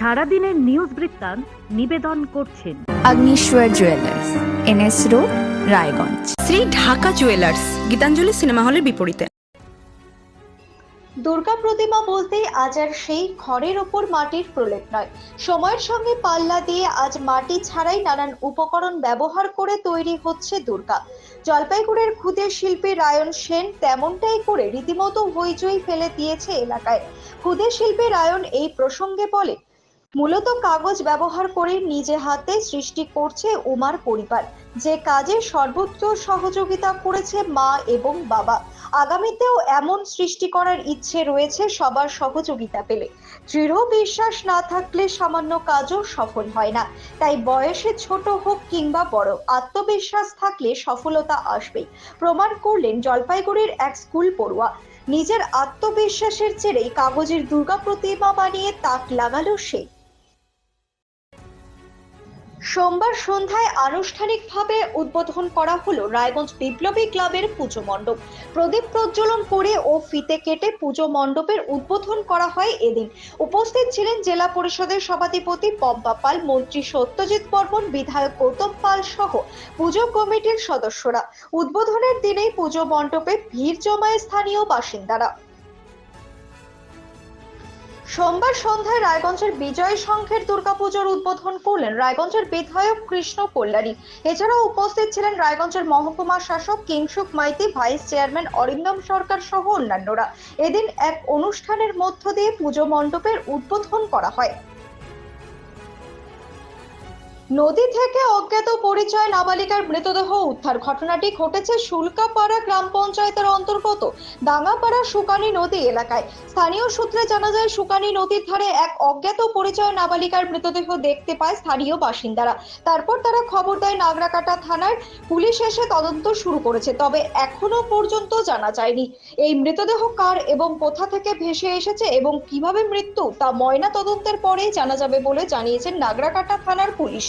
সারাদিনের নিউজ বৃত্তান্ত নিবেদন করছেন Agnishwar jewellers NS road Raiganj. Shri Dhaka jewellers Gitanjali cinema হলের বিপরীতে। দুর্গা প্রতিমা বলতে আজ আর সেই খড়ের ওপর মাটির প্রলেপ নয়। সময়ের সঙ্গে পাল্লা দিয়ে আজ মাটি ছাড়াই নানান উপকরণ ব্যবহার করে তৈরি হচ্ছে দুর্গা। জলপাইগুড়ির ক্ষুদে শিল্পী রায়ন সেন তেমনটাই করে রীতিমতো হইচই ফেলে দিয়েছে এলাকায়। ক্ষুদে শিল্পী রায়ন এই প্রসঙ্গে বলে মূলত কাগজ ব্যবহার করে নিজে হাতে সৃষ্টি করছে উমার পরিবার। যে কাজে সর্বোচ্চ সহযোগিতা করেছে মা এবং বাবা। আগামীতেও এমন সৃষ্টি করার ইচ্ছে রয়েছে সবার সহযোগিতা পেলে। দৃঢ় বিশ্বাস না থাকলে সামান্য কাজও সফল হয় না। তাই বয়সে ছোট হোক কিংবা বড়, আত্মবিশ্বাস থাকলে সফলতা আসবেই। প্রমাণ করলেন জলপাইগুড়ির এক স্কুল পড়ুয়া। নিজের আত্মবিশ্বাসের জেরেই কাগজের দুর্গা প্রতিমা বানিয়ে তাক লাগালো সে। সোমবার সন্ধ্যায় আনুষ্ঠানিকভাবে উদ্বোধন করা হলো রায়গঞ্জ বিপ্লবী ক্লাবের পুজো মণ্ডপ। প্রদীপ প্রজ্বলন করে ও ফিতে কেটে পুজো মণ্ডপের উদ্বোধন করা হয় এদিন। উপস্থিত ছিলেন জেলা পরিষদের সভাধিপতি পম্পা পাল, মন্ত্রী সত্যজিৎ বর্মন, বিধায়ক গৌতম পাল সহ পুজো কমিটির সদস্যরা। উদ্বোধনের দিনেই পুজো মণ্ডপে ভিড় জমায় স্থানীয় বাসিন্দারা। সোমবার সন্ধ্যায় রায়গঞ্জের বিজয় সংঘের দুর্গাপুজোর উদ্বোধন করলেন রায়গঞ্জের বিধায়ক কৃষ্ণ কল্যাণী এছাড়াও উপস্থিত ছিলেন রায়গঞ্জের মহকুমা শাসক কিংসুক মাইতি, ভাইস চেয়ারম্যান অরিন্দম সরকার সহ অন্যান্যরা। এদিন এক অনুষ্ঠানের মধ্য দিয়ে পুজো মণ্ডপের উদ্বোধন করা হয়। নদী থেকে অজ্ঞাত পরিচয় নাবালিকার মৃতদেহ উদ্ধার। ঘটনাটি ঘটেছে শুল্কাপাড়া গ্রাম পঞ্চায়েতের অন্তর্গত দাঙ্গাপাড়া সুকানি নদী এলাকায়। স্থানীয় সূত্রে জানা যায়, সুকানি নদীর ধারে এক অজ্ঞাত পরিচয় নাবালিকার মৃতদেহ দেখতে পায় স্থানীয় বাসিন্দারা। তারপর তারা খবর দেয়, নাগরাকাটা থানার পুলিশ এসে তদন্ত শুরু করেছে, তবে এখনও পর্যন্ত জানা যায়নি। এই মৃতদেহ কার এবং কোথা থেকে ভেসে এসেছে এবং কীভাবে মৃত্যু, তা ময়না তদন্তের পরেই জানা যাবে বলে জানিয়েছেন নাগরাকাটা থানার পুলিশ।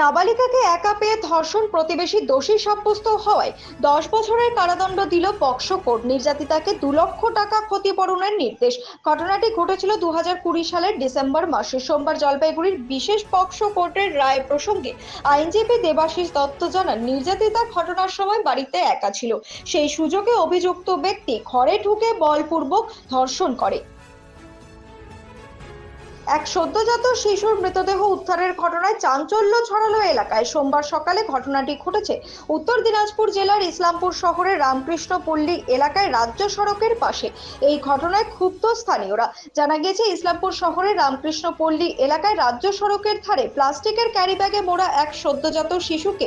নাবালিকাকে একা পেয়ে ধর্ষণ প্রতিবেশী দোষী সাব্যস্ত হওয়ায় দশ বছরের কারাদণ্ড দিল পক্সো কোর্ট। নির্যাতিতাকে দু লক্ষ টাকা ক্ষতিপূরণের নির্দেশ। ঘটনাটি ঘটেছিল দু কুড়ি সালের ডিসেম্বর মাসে। সোমবার জলপাইগুড়ির বিশেষ পক্সো কোর্টের রায় প্রসঙ্গে আইনজীবী দেবাশিস দত্ত জানান, নির্যাতিতা ঘটনার সময় বাড়িতে একা ছিল। সেই সুযোগে অভিযুক্ত ব্যক্তি ঘরে ঢুকে বলপূর্বক ধর্ষণ করে। এক সদ্যজাত শিশুর মৃতদেহ উদ্ধারের ঘটনায় চাঞ্চল্য ছড়ালো এলাকায়। সোমবার সকালে ঘটনাটি ঘটেছে উত্তর দিনাজপুর জেলার ইসলামপুর শহরের রামকৃষ্ণ পল্লী এলাকায় রাজ্য সড়কের পাশে। এই ঘটনায় ক্ষুব্ধ স্থানীয়রা। জানা গেছে ইসলামপুর শহরের রামকৃষ্ণ পল্লী এলাকায় রাজ্য সড়কের ধারে প্লাস্টিকের ক্যারিব্যাগে মোড়া এক সদ্যজাত শিশুকে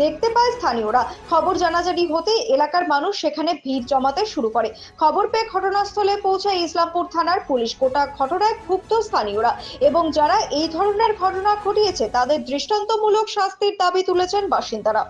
দেখতে পায় স্থানীয়রা। খবর জানাজানি হতেই এলাকার মানুষ সেখানে ভিড় জমাতে শুরু করে। খবর পেয়ে ঘটনাস্থলে পৌঁছায় ইসলামপুর থানার পুলিশ। গোটা ঘটনায় ক্ষুব্ধ স্থানীয়রা। এবং যারা এই ধরনের ঘটনা ঘটিয়েছে তাদের দৃষ্টান্তমূলক শাস্তির দাবি তুলেছেন বাসিন্দারা।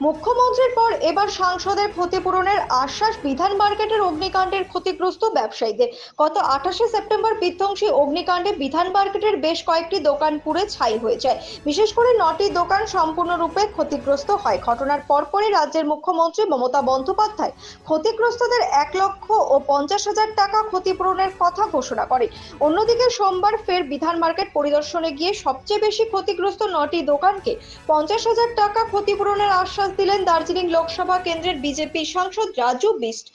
মুখ্যমন্ত্রীর পর এবার সাংসদের ক্ষতিপূরণের আশ্বাস বিধান মার্কেটের অগ্নিকাণ্ডের ক্ষতিগ্রস্ত ব্যবসায়ীদের। গত আঠাশে সেপ্টেম্বর বিধ্বংসী অগ্নিকাণ্ডে বিধান মার্কেটের বেশ কয়েকটি দোকান পুড়ে ছাই হয়ে যায়। বিশেষ করে নটি দোকান সম্পূর্ণরূপে ক্ষতিগ্রস্ত হয়। ঘটনার পরপরই রাজ্যের মুখ্যমন্ত্রী মমতা বন্দ্যোপাধ্যায় ক্ষতিগ্রস্তদের এক লক্ষ ও পঞ্চাশ হাজার টাকা ক্ষতিপূরণের কথা ঘোষণা করে অন্যদিকে সোমবার ফের বিধান মার্কেট পরিদর্শনে গিয়ে সবচেয়ে বেশি ক্ষতিগ্রস্ত নটি দোকানকে পঞ্চাশ হাজার টাকা ক্ষতিপূরণের আশ্বাস দিলেন দার্জিলিং লোকসভা কেন্দ্রের বিজেপি সাংসদ রাজু বিস্ট।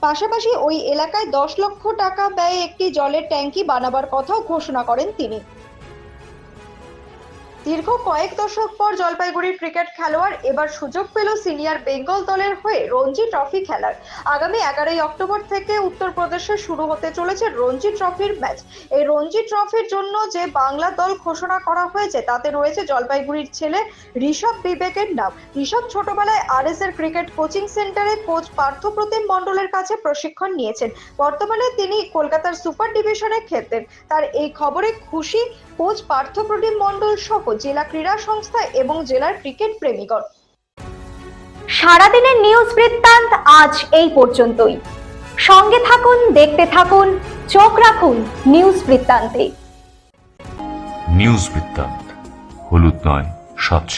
পাশাপাশি ওই এলাকায় দশ লক্ষ টাকা ব্যয়ে একটি জলের ট্যাঙ্কি বানাবার কথাও ঘোষণা করেন তিনি। দীর্ঘ কয়েক দশক পর জলপাইগুড়ির ক্রিকেট খেলোয়াড় এবার সুযোগ পেল সিনিয়র বেঙ্গল দলের হয়ে রঞ্জি ট্রফি খেলার। আগামী এগারোই অক্টোবর থেকে উত্তরপ্রদেশে শুরু হতে চলেছে রঞ্জি ট্রফির ম্যাচ। এই রঞ্জি ট্রফির জন্য যে বাংলা দল ঘোষণা করা হয়েছে, তাতে রয়েছে জলপাইগুড়ির ছেলে ঋষভ বিবেকের নাম। ঋষভ ছোটবেলায় আরএস এর ক্রিকেট কোচিং সেন্টারে কোচ পার্থপ্রতিম মণ্ডলের কাছে প্রশিক্ষণ নিয়েছেন। বর্তমানে তিনি কলকাতার সুপার ডিভিশনে খেলতেন। তার এই খবরে খুশি কোচ পার্থপ্রতিম মন্ডল সহ জেলা ক্রীড়া সংস্থা এবং জেলার ক্রিকেট প্রেমীগণ। সারাদিনের নিউজ বৃত্তান্ত আজ এই পর্যন্তই। সঙ্গে থাকুন দেখতে থাকুন চোখ রাখুন নিউজ বৃত্তান্তে। নিউজ বৃত্তান্ত হলুদ নয় স্বচ্ছ।